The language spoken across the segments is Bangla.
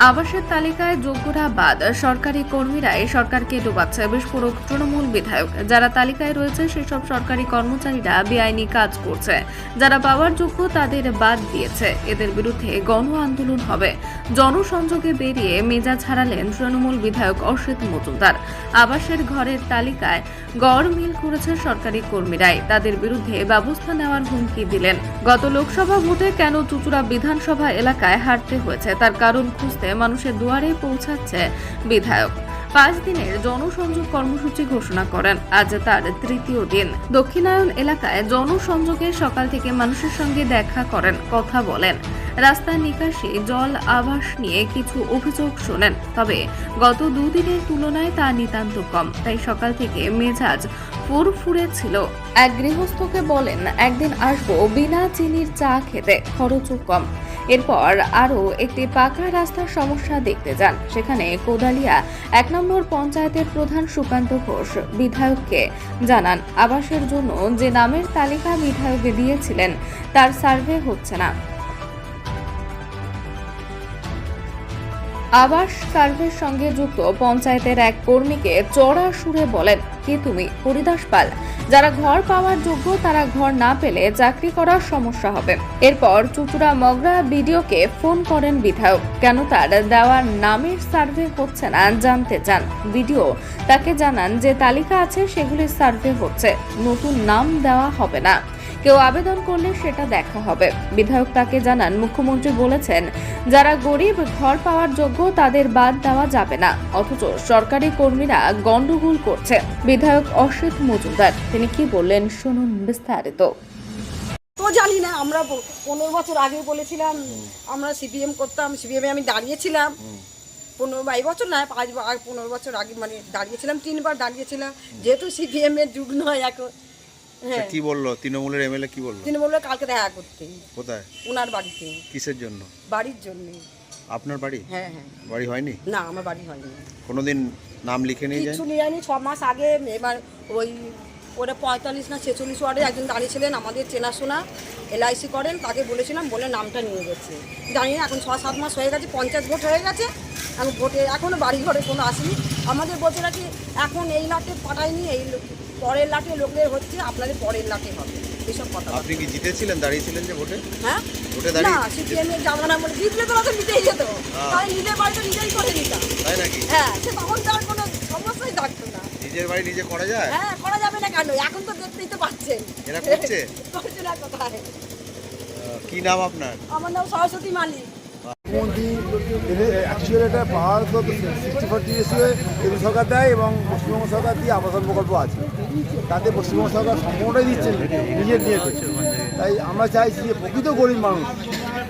আবাসের তালিকায় যোগ্যরা বাদ, সরকারি কর্মীরাই সরকারকে ডোবাচ্ছে বিস্ফোরক তৃণমূল বিধায়ক। যারা তালিকায় রয়েছে, সেসব সরকারি কর্মচারীরা বেআইনি কাজ করছে। যারা পাওয়ার যোগ্য, তাদের বাদ দিয়েছে। এদের বিরুদ্ধে গণ আন্দোলন হবে। জনসংযোগে বেরিয়ে মেজাজ হারালেন তৃণমূল বিধায়ক অসিত মজুমদার। আবাসের ঘরের তালিকায় গড় মিল করেছে সরকারি কর্মীরাই। তাদের বিরুদ্ধে ব্যবস্থা নেওয়ার হুমকি দিলেন। গত লোকসভা ভোটে কেন চুচুড়া বিধানসভা এলাকায় হারতে হয়েছে, তার কারণ খুঁজতে মানুষের দুয়ারে পৌঁছাচ্ছে বিধায়ক। পাঁচ দিনের জনসংযোগ কর্মসূচি ঘোষণা করেন। আজ তার তৃতীয় দিন। দক্ষিণায়ন এলাকায় জনসংযোগে সকাল থেকে মানুষের সঙ্গে দেখা করেন, কথা বলেন। রাস্তার নিকাশে জল আবাস নিয়ে কিছু অভিযোগ শোনেন। তবে গত দুদিনের তুলনায় তা নিতান্ত কম। তাই সকাল থেকে মেজাজ ফুরফুরে ছিল এক গৃহস্থকে বলেন, একদিন আসব বিনা চিনির চা খেতে, খরচও কম। এরপর আরও একটি পাকা রাস্তার সমস্যা দেখতে যান। সেখানে কোদালিয়া, এক নম্বর পঞ্চায়েতের প্রধান সুকান্ত ঘোষ, বিধায়ককে জানান, আবাসের জন্য যে নামের তালিকা বিধায়ক দিয়েছিলেন, তার সার্ভে হচ্ছে না। আবাস সার্ভের সঙ্গে যুক্ত পঞ্চায়েতের এক কর্মীকে চড়া সুরে বলেন, কি তুমি? হরিদাস পাল, যারা ঘর পাওয়ার যোগ্য, তারা ঘর না পেলে চাকরি করার সমস্যা হবে। এরপর চুচুড়া মগরা বিডিওকে ফোন করেন বিধায়ক, কেন তার দেওয়ার নামের সার্ভে হচ্ছে না, জানতে চান। বিডিও তাকে জানান যে তালিকা আছে, সেগুলির সার্ভে হচ্ছে, নতুন নাম দেওয়া হবে না। কেউ আবেদন করলে সেটা দেখা হবে। বিধায়ক তাকে জানান, মুখ্যমন্ত্রী বলেছেন, যারা গরিব ঘর পাওয়ার যোগ্য তাদের বাদ দেওয়া যাবে না। অথচ সরকারি কর্মীরা গন্ডগোল করছে। বিধায়ক অসিত মজুমদার, তিনি কি বললেন শুনুন বিস্তারিত। তো জানি না, আমরা পনেরো বছর আগে বলেছিলাম, আমরা সিপিএম করতাম, সিপিএমে আমি দাঁড়িয়েছিলাম। পনেরো বাই বছর না, পাঁচ পনেরো বছর আগে মানে দাঁড়িয়েছিলাম, তিনবার দাঁড়িয়েছিলাম। যেহেতু সিপিএম এর যুগ নয় এখন কি বলল? তৃণমূলের এমএলএ কি বলল? বলল কালকে দেখা করতে। কোথায়? ওনার বাড়িতে। কিসের জন্য? বাড়ির জন্য। আপনার বাড়ি? হ্যাঁ হ্যাঁ। বাড়ি হয়নি? না আমার বাড়ি হয়নি। কোনোদিন নাম লিখে নিয়ে যায় কিছু নিয়ে আনি ছ মাস আগে এবার ওই ওরা পঁয়তাল্লিশ না ছেচল্লিশ ওয়ার্ডে একজন দাঁড়িয়েছিলেন আমাদের চেনাশোনা। এলআইসি করেন তাকে বলেছিলাম বলে নামটা নিয়ে গেছে। জানি না এখন ছ সাত মাস হয়ে গেছে পঞ্চায়েত ভোট হয়ে গেছে। এখন ভোটে এখনও বাড়ি ঘরে কোনো আসেনি। আমাদের বলছে নাকি এখন এই লাটে পাঠায়নি এই পরের লাটে লোকদের হচ্ছে আপনাদের পরের লাটে হবে। এসব কথা আপনি কি জিতেছিলেন দাঁড়িয়েছিলেন যে ভোটে? হ্যাঁ? ভোটে না দাঁড়িয়ে সিপিএম এর জামানা বলে জিতলে তো যেত। তাই নিজের বাড়িতে নিজেই করে নিতাম। তাই নাকি? হ্যাঁ সে তখন তার কোনো সমস্যাই থাকতো না। নিজের বাড়ি নিজে করা যায়? হ্যাঁ করা যাবে না কেন? এখন তো দেখতেই তো পাচ্ছেন। এরা করছে? করছে না কোথায়? কি নাম আপনার? আমার নাম সরস্বতী মালিক। মুখ্যমন্ত্রী অ্যাকচুয়ালি এটা পাহাড় সিক্সটি ফোরটি এসে কেন্দ্র সরকার দেয় এবং পশ্চিমবঙ্গ সরকার দিয়ে আবাসন প্রকল্প আছে। তাতে পশ্চিমবঙ্গ সরকার সম্পূর্ণটাই দিচ্ছে নিজের দিয়েছে তাই আমরা চাইছি যে প্রকৃত গরিব মানুষ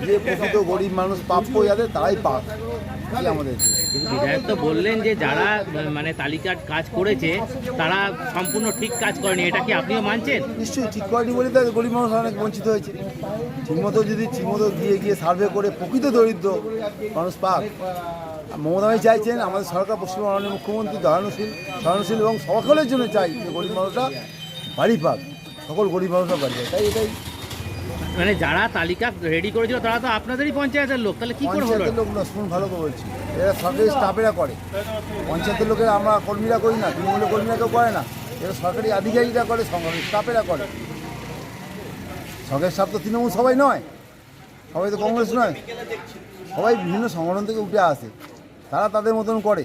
যে প্রকৃত গরিব মানুষ প্রাপ্য যাদের তারাই পাক। আমাদের। বিধায়ক তো বললেন যে যারা মানে তালিকার কাজ করেছে তারা সম্পূর্ণ ঠিক কাজ করেনি। এটা কি আপনিও মানছেন? নিশ্চয়ই ঠিক করেনি বলে তো গরিব মানুষ অনেক বঞ্চিত হয়েছে। ঠিকমতো যদি ঠিকমতো গিয়ে গিয়ে সার্ভে করে প্রকৃত দরিদ্র মানুষ পাক মমতা ভাই চাইছেন আমাদের সরকার পশ্চিমবঙ্গ মাননীয় মুখ্যমন্ত্রী সহানুশীল সহানুশীল এবং সকলের জন্য চাই যে গরিব মানুষরা বাড়ি পাক সকল গরিব মানুষরা বাড়ি পাক। তাই এটাই। মানে যারা তালিকা রেডি করেছিল তারা তো আপনাদেরই পঞ্চায়েতের লোক তাহলে কি করে হলো? পঞ্চায়েতের লোক না শুনুন ভালো করে বলছি। এরা সরকারি স্টাফেরা করে। পঞ্চায়েতের লোকেরা আমরা কর্মীরা করি না তৃণমূলের কর্মীরা কেউ করে না। এরা সরকারি আধিকারিকরা করে সরকারি স্টাফেরা করে। সরকারি স্টাফ তো তৃণমূল সবাই নয়। সবাই তো কংগ্রেস নয়। সবাই বিভিন্ন সংগঠন থেকে উঠে আসে। তারা তাদের মতন করে।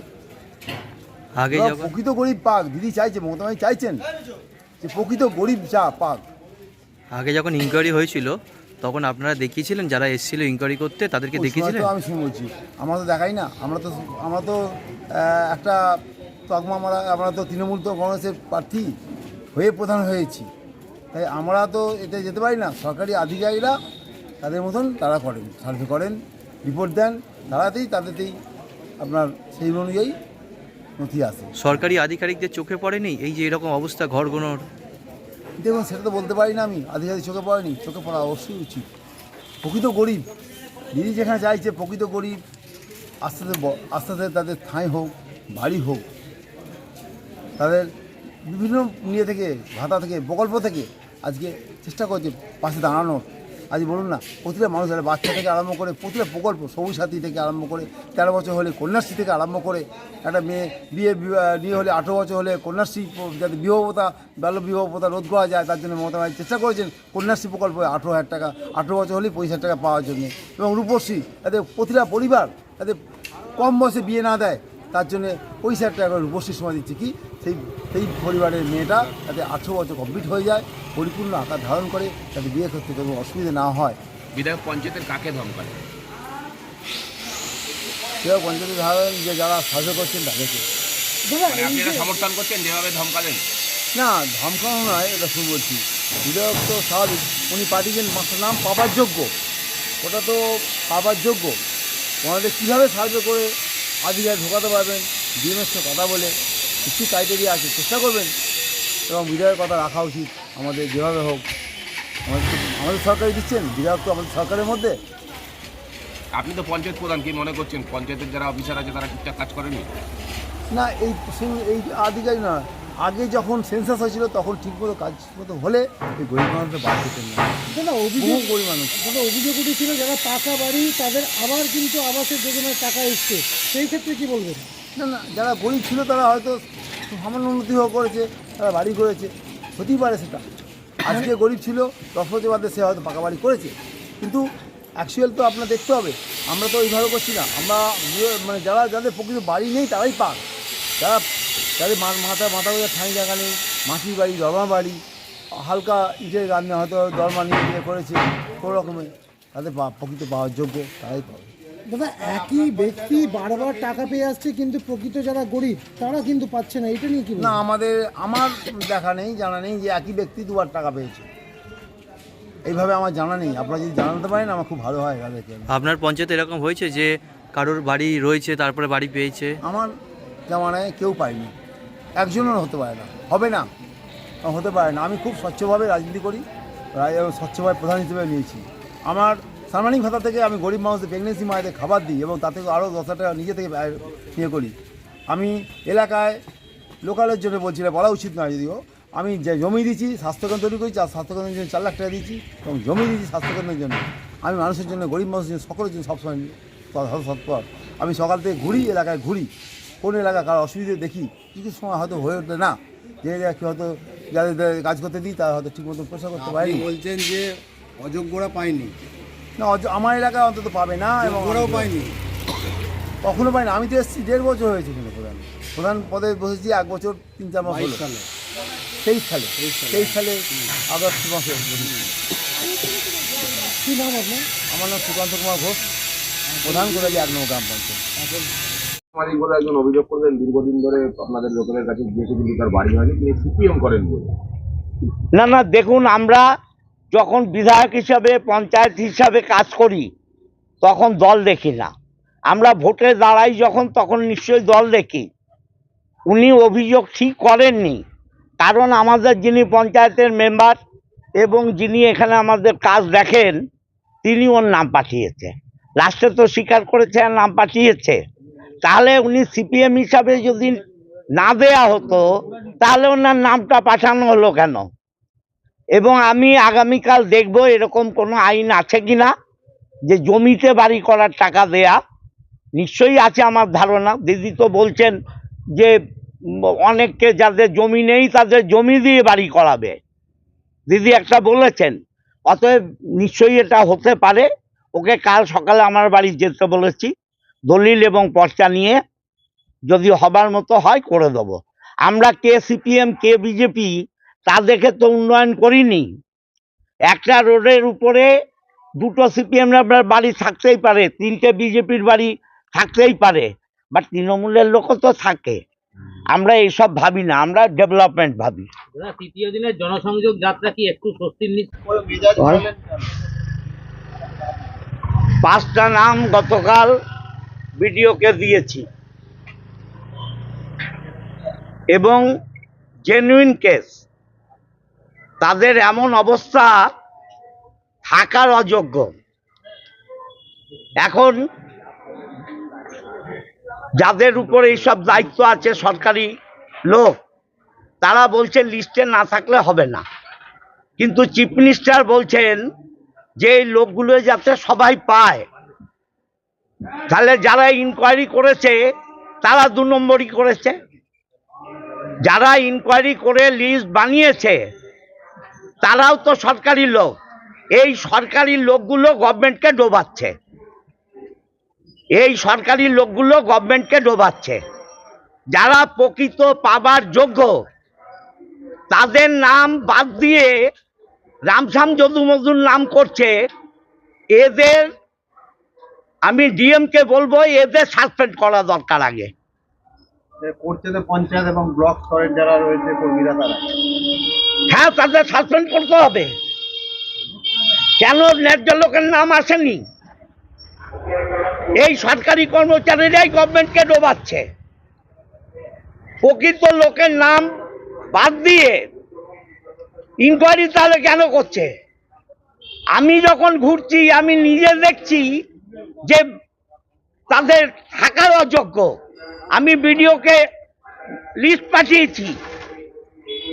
আগে প্রকৃত গরিব পাক দিদি চাইছে মমতা ভাই চাইছেন যে প্রকৃত গরিব যা পাক। আগে যখন ইনকোয়ারি হয়েছিল তখন আপনারা দেখিয়েছিলেন যারা এসেছিল ইনকোয়ারি করতে তাদেরকে দেখিয়েছিলেন? আমি শুনে বলছি আমরা তো দেখাই না। আমরা তো আমরা তো একটা তকমা আমরা আমরা তো তৃণমূল তো কংগ্রেসের প্রার্থী হয়ে প্রধান হয়েছি। তাই আমরা তো এতে যেতে পারি না। সরকারি আধিকারিকরা তাদের মতন তারা করেন। সার্ভে করেন রিপোর্ট দেন তারাতেই তাদেরতেই আপনার সেই অনুযায়ী নথি আছে। সরকারি আধিকারিকদের চোখে পড়েনি এই যে এরকম অবস্থা ঘরগুনোর দেখুন সেটা তো বলতে পারি না আমি। আধিকারিক চোখে পড়েনি চোখে পড়া অবশ্যই উচিত। প্রকৃত গরিব দিদি যেখানে চাইছে প্রকৃত গরিব আস্তে আস্তে আস্তে আস্তে তাদের ঠাঁই হোক বাড়ি হোক তাদের বিভিন্ন নিয়ে থেকে ভাতা থেকে প্রকল্প থেকে আজকে চেষ্টা করছে পাশে দাঁড়ানোর। আজ বলুন না, প্রতিটা মানুষ বাচ্চা থেকে আরম্ভ করে প্রতিটা প্রকল্প, সবুজ সাথী থেকে আরম্ভ করে তেরো বছর হলে কন্যাশ্রী থেকে আরম্ভ করে একটা মেয়ে বিয়ে বিয়ে হলে আঠেরো বছর হলে কন্যাশ্রী যাতে বিবাহতা বাল্য বিবাহতা রোধ করা যায়, তার জন্য মমতা ব্যানার্জি চেষ্টা করেছেন কন্যাশ্রী প্রকল্প আঠেরো হাজার টাকা, আঠেরো বছর হলেই পঁচিশ হাজার টাকা পাওয়ার জন্য। এবং রূপশ্রী, যাতে প্রতিটা পরিবার যাতে কম বয়সে বিয়ে না দেয় তার জন্য ওই হাজার টাকা রূপশ্রী সময় দিচ্ছে কি? সেই সেই পরিবারের মেয়েটা যাতে আঠেরো বছর কমপ্লিট হয়ে যায় পরিপূর্ণ আকার ধারণ করে যাতে বিয়ে করতে কোনো অসুবিধা না হয়। বিধায়ক পঞ্চায়েতের কাকে ধমকান বিধায়ক পঞ্চায়েতের ধারণ যে যারা সাহায্য করছেন তাদেরকে মানে আপনি সমর্থন করছেন যেভাবে ধমকালেন? না ধমকানো নয় এটা শুরু বলছি। বিধায়ক তো স্বাভাবিক উনি পাঠিয়েছেন মাস্টার নাম পাবার যোগ্য। ওটা তো পাবার যোগ্য। ওনাদের কীভাবে সাহায্য করে আধিকার ঢোকাতে পারবেন ডিএমের সঙ্গে কথা বলে কিছু ক্রাইটেরিয়া আছে চেষ্টা করবেন। এবং বিধায়কের কথা রাখা উচিত আমাদের যেভাবে হোক। আমাদের আমাদের সরকারই দিচ্ছেন? বিধায়ক তো আমাদের সরকারের মধ্যে। আপনি তো পঞ্চায়েত প্রধান কি মনে করছেন? পঞ্চায়েতের যারা অফিসার আছে তারা ঠিকঠাক কাজ করেনি? না এই শুধু এই আধিকারিক না আগে যখন সেন্সাস হয়েছিল তখন ঠিকমতো কাজ মতো হলে এই গরিব মানুষের বাদ দিতেন না। অভিযোগ গরিব মানুষ। দাদা অভিযোগ উঠেছিল যারা পাকা বাড়ি তাদের আবার কিন্তু আবাসের যোজনার টাকা এসছে। সেই ক্ষেত্রে কি বলবেন? না না যারা গরিব ছিল তারা হয়তো সামান্য উন্নতি হোক করেছে তারা বাড়ি করেছে। হতেই পারে সেটা। আজকে গরিব ছিল দশ বছর বাদে সে হয়তো পাকা বাড়ি করেছে। কিন্তু অ্যাকচুয়াল তো আপনার দেখতে হবে। আমরা তো ওইভাবে করছি না। আমরা মানে যারা যাদের প্রকৃত বাড়ি নেই তারাই পাক। যারা যাদের মা- মাথা মাথা গোজা ঠাঁই জায়গা নেই মাটির বাড়ি দরমা বাড়ি হালকা ইটের গান্নে হয়তো দরমা নিয়ে নিয়ে করেছে কোনো রকমের তাদের পা- প্রকৃত পাওয়ার যোগ্য তারাই পাবে। দাদা একই ব্যক্তি বারবার টাকা পেয়ে আসছে কিন্তু প্রকৃত যারা গরিব তারা কিন্তু পাচ্ছে না এটা নিয়ে কি না আমাদের আমার দেখা নেই জানা নেই যে একই ব্যক্তি দুবার টাকা পেয়েছে। এইভাবে আমার জানা নেই। আপনারা যদি জানাতে পারেন আমার খুব ভালো হয় তাদেরকে। আপনার পঞ্চায়েত এরকম হয়েছে যে কারোর বাড়ি রয়েছে তারপরে বাড়ি পেয়েছে? আমার জামানায় কেউ পায়নি। একজনের হতে পারে না। হবে না। হতে পারে না। আমি খুব স্বচ্ছভাবে রাজনীতি করি স্বচ্ছভাবে প্রধান হিসেবে নিয়েছি। আমার সালমানিক ভাতা থেকে আমি গরিব মানুষদের প্রেগনেন্সি মায়েদের খাবার দিই এবং তাতে আরও দশ টাকা নিজে থেকে ইয়ে করি। আমি এলাকায় লোকালের জন্য বলছি বলা উচিত নয় যদিও। আমি যে জমি দিচ্ছি স্বাস্থ্যকেন্দ্র তৈরি করেছি, আর স্বাস্থ্যকেন্দ্রের জন্য চার লাখ টাকা দিচ্ছি এবং জমি দিচ্ছি স্বাস্থ্যকেন্দ্রের জন্য। আমি মানুষের জন্য, গরিব মানুষের জন্য, সকলের জন্য সবসময় তৎপর আমি সকাল থেকে ঘুরি, এলাকায় ঘুরি। কোন এলাকা কারও অসুবিধে দেখি কিছু সময় হয়তো হয়ে ওঠে না। যে কি হয়তো যাদের কাজ করতে দিই তারা হয়তো ঠিক মতো পয়সা করতে পারি বলছেন যে অযোগ্যরা পায়নি। না আমার এলাকায় অন্তত পাবে না এবং ওরাও পায়নি। কখনো পাইনি আমি তো এসেছি দেড় বছর হয়েছে কিন্তু প্রধান। প্রধান পদে বসেছি এক বছর তিন চার মাস হলো। সালে। তেইশ সালে। তেইশ সালে। আগস্ট মাসে। কি নাম আপনার? আমার নাম সুকান্ত কুমার ঘোষ। প্রধান করেছি এক নম্বর গ্রাম পঞ্চায়েত। মালিক বলে একজন অভিযোগ করলেন, দীর্ঘদিন ধরে আপনাদের লোকেদের কাছে কিন্তু তার বাড়ি হয়নি, তিনি সিপিএম করেন বলে। না না, দেখুন, আমরা যখন বিধায়ক হিসাবে, পঞ্চায়েত হিসাবে কাজ করি, তখন দল দেখি না। আমরা ভোটে দাঁড়াই যখন, তখন নিশ্চয়ই দল দেখি। উনি অভিযোগ ঠিক করেননি, কারণ আমাদের যিনি পঞ্চায়েতের মেম্বার এবং যিনি এখানে আমাদের কাজ দেখেন, তিনি ওর নাম পাঠিয়েছে। লাস্টে তো স্বীকার করেছে আর নাম পাঠিয়েছে। তাহলে উনি সিপিএম হিসাবে যদি না দেয়া হতো, তাহলে ওনার নামটা পাঠানো হলো কেন? এবং আমি আগামীকাল দেখব এরকম কোনো আইন আছে কি না যে জমিতে বাড়ি করার টাকা দেয়া। নিশ্চয়ই আছে আমার ধারণা। দিদি তো বলছেন যে, অনেককে যাদের জমি নেই, তাদের জমি দিয়ে বাড়ি করাবে। দিদি একটা বলেছেন, অতএব নিশ্চয়ই এটা হতে পারে। ওকে কাল সকালে আমার বাড়ি যেতে বলেছি। দলিল এবং পর্চা নিয়ে যদি হবার মতো হয় করে দেবো। আমরা কে সিপিএম কে বিজেপি তা দেখে তো উন্নয়ন করিনি। একটা রোডের উপরে দুটো সিপিএম আপনার বাড়ি থাকতেই পারে তিনটে বিজেপির বাড়ি থাকতেই পারে বা তৃণমূলের লোকও তো থাকে। আমরা এইসব ভাবি না আমরা ডেভেলপমেন্ট ভাবি। তৃতীয় দিনের জনসংযোগ যাত্রা কি একটু স্বস্তির পাঁচটা নাম গতকাল বিডিওকে দিয়েছি। এবং জেনুইন কেস তাদের এমন অবস্থা থাকার অযোগ্য। এখন যাদের উপরে এইসব দায়িত্ব আছে সরকারি লোক, তারা বলছে লিস্টে না থাকলে হবে না। কিন্তু চিফ মিনিস্টার বলছেন যে এই লোকগুলো যাতে সবাই পায় তাহলে যারা ইনকোয়ারি করেছে, তারা দু নম্বরই করেছে। যারা ইনকোয়ারি করে লিস্ট বানিয়েছে, তারাও তো সরকারি লোক। এই সরকারি লোকগুলো গভর্নমেন্টকে ডোবাচ্ছে। এই সরকারি লোকগুলো গভর্নমেন্টকে ডোবাচ্ছে। যারা প্রকৃত পাবার যোগ্য, তাদের নাম বাদ দিয়ে রামসাম যদু মজুর নাম করছে। এদের আমি ডিএমকে বলব এদের সাসপেন্ড করা দরকার আগে। করছে তো পঞ্চায়েত এবং ব্লক স্তরের যারা রয়েছে কর্মীরা তারা। হ্যাঁ তাদের সাসপেন্ড করতে হবে। কেন ন্যায্য লোকের নাম আসেনি? এই সরকারি কর্মচারীরাই গভর্নমেন্টকে ডোবাচ্ছে। প্রকৃত লোকের নাম বাদ দিয়ে ইনকোয়ারি তাহলে কেন করছে? আমি যখন ঘুরছি আমি নিজে দেখছি যে তাদের থাকার অযোগ্য, আমি ভিডিওকে লিস্ট পাঠিয়েছি।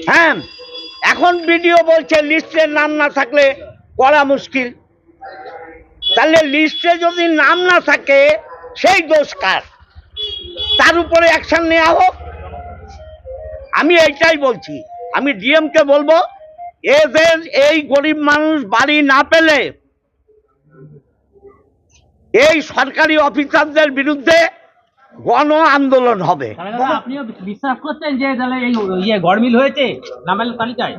হ্যাঁ এখন বিডিও বলছে লিস্টের নাম না থাকলে করা মুশকিল। তাহলে লিস্টে যদি নাম না থাকে, সেই দোষ কার? তার উপরে অ্যাকশন নেওয়া হোক। আমি এইটাই বলছি। আমি ডিএমকে বলব, এদের এই গরিব মানুষ বাড়ি না পেলে এই সরকারি অফিসারদের বিরুদ্ধে গণ আন্দোলন হবে। বিশ্বাস করছেন যে তাহলে ইয়ে গরমিল হয়েছে নামের তালিকায়?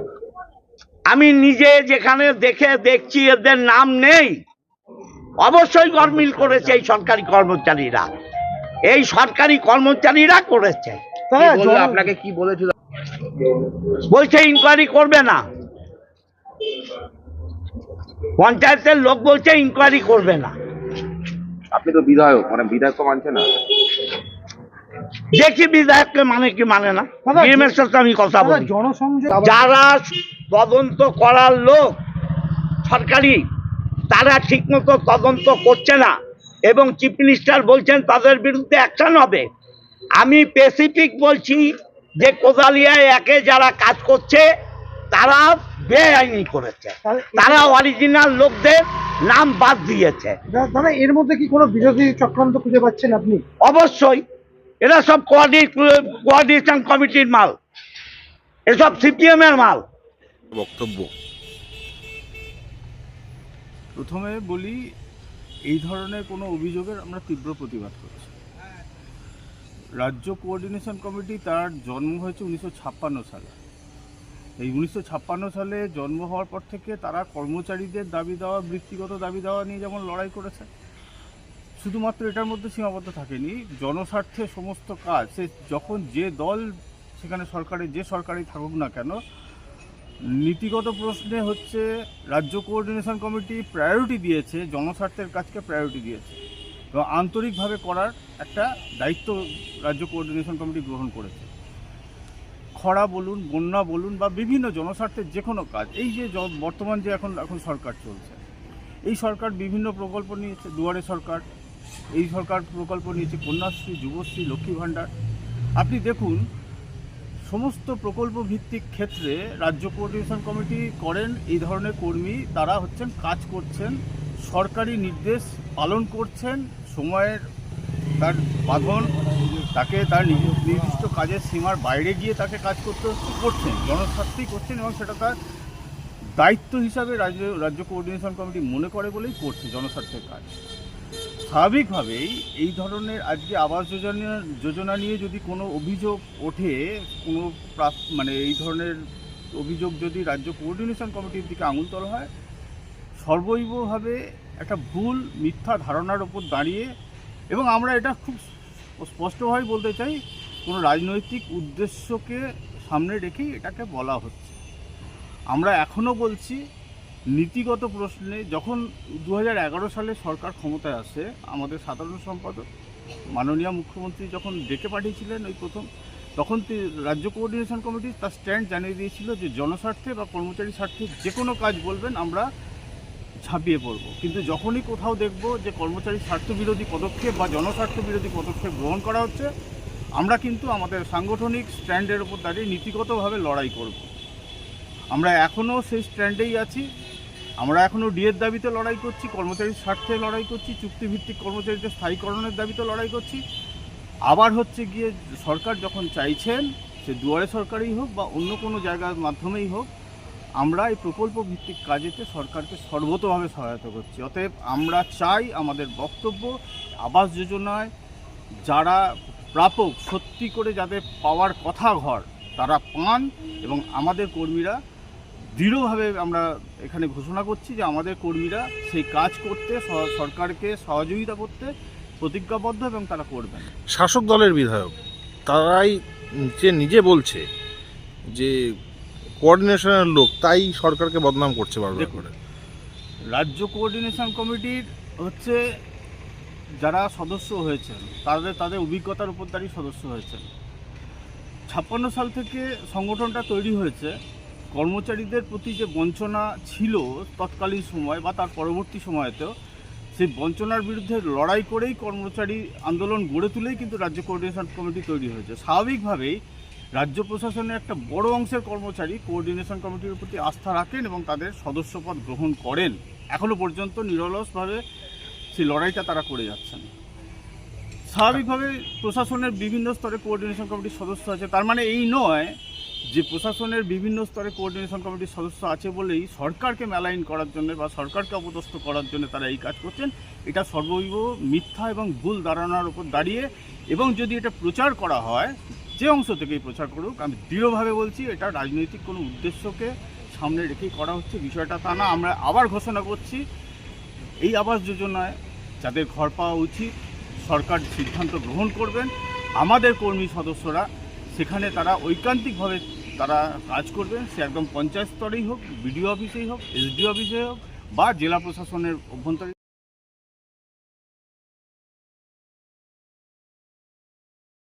আমি নিজে যেখানে দেখে দেখছি এদের নাম নেই অবশ্যই গরমিল করেছে এই সরকারি কর্মচারীরা। এই সরকারি কর্মচারীরা করেছে। আপনাকে কি বলেছিল? বলছে ইনকোয়ারি করবে না। পঞ্চায়েতের লোক বলছে ইনকোয়ারি করবে না। আপনি তো বিধায়ক মানে বিধায়ক তো মানছে না। দেখি বিধায়ককে মানে কি মানে না? সাথে আমি কথা বলি। জনসংযোগ যারা তদন্ত করার লোক সরকারি তারা ঠিকমতো তদন্ত করছে না এবং চিফ মিনিস্টার বলছেন তাদের বিরুদ্ধে অ্যাকশন হবে। আমি স্পেসিফিক বলছি যে কোদালিয়ায় একে যারা কাজ করছে তারা বেআইনি করেছে। তারা অরিজিনাল লোকদের নাম বাদ দিয়েছে। দাদা এর মধ্যে কি কোনো বিরোধী চক্রান্ত খুঁজে পাচ্ছেন আপনি? অবশ্যই এরা সব কোয়ার্ডিনেশন কমিটির মাল। এসব সিপিএম এর মাল। বক্তব্য। প্রথমে বলি এই ধরনের কোনো অভিযোগের আমরা তীব্র প্রতিবাদ করছি। রাজ্য কোঅর্ডিনেশন কমিটি তার জন্ম হয়েছে উনিশশো ছাপ্পান্ন সালে। এই উনিশশো ছাপ্পান্ন সালে জন্ম হওয়ার পর থেকে তারা কর্মচারীদের দাবি দেওয়া বৃত্তিগত দাবি দেওয়া নিয়ে যেমন লড়াই করেছে, শুধুমাত্র এটার মধ্যে সীমাবদ্ধ থাকেনি। জনস্বার্থে সমস্ত কাজ, সে যখন যে দল সেখানে সরকারে, যে সরকারি থাকুক না কেন, নীতিগত প্রশ্নে হচ্ছে রাজ্য কোঅর্ডিনেশন কমিটি প্রায়োরিটি দিয়েছে, জনস্বার্থের কাজকে প্রায়োরিটি দিয়েছে। এবং আন্তরিকভাবে করার একটা দায়িত্ব রাজ্য কোঅর্ডিনেশন কমিটি গ্রহণ করেছে। খরা বলুন, বন্যা বলুন বা বিভিন্ন জনস্বার্থের যে কোনো কাজ, এই যে বর্তমান যে এখন এখন সরকার চলছে, এই সরকার বিভিন্ন প্রকল্প নিয়েছে, দুয়ারে সরকার, এই সরকার প্রকল্প নিয়েছে কন্যাশ্রী, যুবশ্রী, লক্ষ্মী ভাণ্ডার। আপনি দেখুন, সমস্ত প্রকল্প ভিত্তিক ক্ষেত্রে রাজ্য কোঅর্ডিনেশন কমিটি করেন, এই ধরনের কর্মী তারা হচ্ছেন, কাজ করছেন, সরকারি নির্দেশ পালন করছেন, সময়ের তার বাঁধন তাকে তার নির্দিষ্ট কাজের সীমার বাইরে গিয়ে তাকে কাজ করতে করছেন জনস্বার্থেই করছেন এবং সেটা তার দায়িত্ব হিসাবে রাজ্য রাজ্য কোঅর্ডিনেশন কমিটি মনে করে বলেই করছে জনস্বার্থের কাজ। স্বাভাবিকভাবেই এই ধরনের আজকে আবাস যোজনা যোজনা নিয়ে যদি কোনো অভিযোগ ওঠে, কোনো মানে এই ধরনের অভিযোগ যদি রাজ্য কোঅর্ডিনেশন কমিটির দিকে আঙুল তোলা হয়, সর্বৈবভাবে একটা ভুল মিথ্যা ধারণার ওপর দাঁড়িয়ে, এবং আমরা এটা খুব স্পষ্টভাবে বলতে চাই, কোনো রাজনৈতিক উদ্দেশ্যকে সামনে রেখেই এটাকে বলা হচ্ছে। আমরা এখনও বলছি, নীতিগত প্রশ্নে যখন দু হাজার এগারো সালে সরকার ক্ষমতায় আসে, আমাদের সাধারণ সম্পাদক, মাননীয় মুখ্যমন্ত্রী যখন ডেকে পাঠিয়েছিলেন ওই প্রথম, তখন রাজ্য কোঅর্ডিনেশন কমিটি তার স্ট্যান্ড জানিয়ে দিয়েছিল যে জনস্বার্থে বা কর্মচারী স্বার্থে যে কোনো কাজ বলবেন, আমরা ঝাঁপিয়ে পড়ব। কিন্তু যখনই কোথাও দেখব যে কর্মচারী স্বার্থ বিরোধী পদক্ষেপ বা জনস্বার্থ বিরোধী পদক্ষেপ গ্রহণ করা হচ্ছে, আমরা কিন্তু আমাদের সাংগঠনিক স্ট্যান্ডের ওপর দাঁড়িয়ে নীতিগতভাবে লড়াই করব। আমরা এখনও সেই স্ট্যান্ডেই আছি। আমরা এখনও ডিএর দাবিতে লড়াই করছি, কর্মচারীর স্বার্থে লড়াই করছি, চুক্তিভিত্তিক কর্মচারীদের স্থায়ীকরণের দাবিতে লড়াই করছি। আবার হচ্ছে গিয়ে সরকার যখন চাইছেন, সে দুয়ারে সরকারই হোক বা অন্য কোনো জায়গার মাধ্যমেই হোক আমরা এই প্রকল্প ভিত্তিক কাজেতে সরকারকে সর্বতভাবে সহায়তা করছি। অতএব আমরা চাই আমাদের বক্তব্য আবাস যোজনায় যারা প্রাপক, সত্যি করে যাদের পাওয়ার কথা ঘর, তারা পান এবং আমাদের কর্মীরা দৃঢ়ভাবে আমরা এখানে ঘোষণা করছি যে আমাদের কর্মীরা সেই কাজ করতে সরকারকে সহযোগিতা করতে প্রতিজ্ঞাবদ্ধ এবং তারা করবেন। শাসক দলের বিধায়ক, তারাই যে নিজে বলছে যে কোঅর্ডিনেশনের লোক তাই সরকারকে বদনাম করছে বারবার করে। রাজ্য কোঅর্ডিনেশন কমিটির হচ্ছে যারা সদস্য হয়েছেন তাদের তাদের অভিজ্ঞতার উপর দাঁড়িয়ে সদস্য হয়েছেন। ছাপ্পান্ন সাল থেকে সংগঠনটা তৈরি হয়েছে কর্মচারীদের প্রতি যে বঞ্চনা ছিল তৎকালীন সময় বা তার পরবর্তী সময়তেও সেই বঞ্চনার বিরুদ্ধে লড়াই করেই কর্মচারী আন্দোলন গড়ে তুলেই কিন্তু রাজ্য কোঅর্ডিনেশন কমিটি তৈরি হয়েছে। স্বাভাবিকভাবেই রাজ্য প্রশাসনের একটা বড় অংশের কর্মচারী কোঅর্ডিনেশন কমিটির প্রতি আস্থা রাখেন এবং তাদের সদস্যপদ গ্রহণ করেন। এখনও পর্যন্ত নিরলসভাবে সেই লড়াইটা তারা করে যাচ্ছেন। স্বাভাবিকভাবে প্রশাসনের বিভিন্ন স্তরে কোঅর্ডিনেশন কমিটির সদস্য আছে। তার মানে এই নয় যে প্রশাসনের বিভিন্ন স্তরে কোঅর্ডিনেশন কমিটির সদস্য আছে বলেই সরকারকে মেলাইন করার জন্য বা সরকারকে অপদস্থ করার জন্য তারা এই কাজ করছেন। এটা সর্বৈব মিথ্যা এবং ভুল ধারণার উপর দাঁড়িয়ে এবং যদি এটা প্রচার করা হয় যে অংশ থেকেই প্রচার করুক, আমি দৃঢ়ভাবে বলছি, এটা রাজনৈতিক কোনো উদ্দেশ্যকে সামনে রেখেই করা হচ্ছে, বিষয়টা তা না। আমরা আবার ঘোষণা করছি, এই আবাস যোজনায় যাদের ঘর পাওয়া উচিত, সরকার সিদ্ধান্ত গ্রহণ করবেন। আমাদের কর্মী সদস্যরা, সেখানে তারা ঐকান্তিকভাবে তারা কাজ করবেন। সে একদম পঞ্চায়েত স্তরেই হোক, বিডিও অফিসেই হোক, এসডিও অফিসেই হোক, বা জেলা প্রশাসনের অভ্যন্তরীণ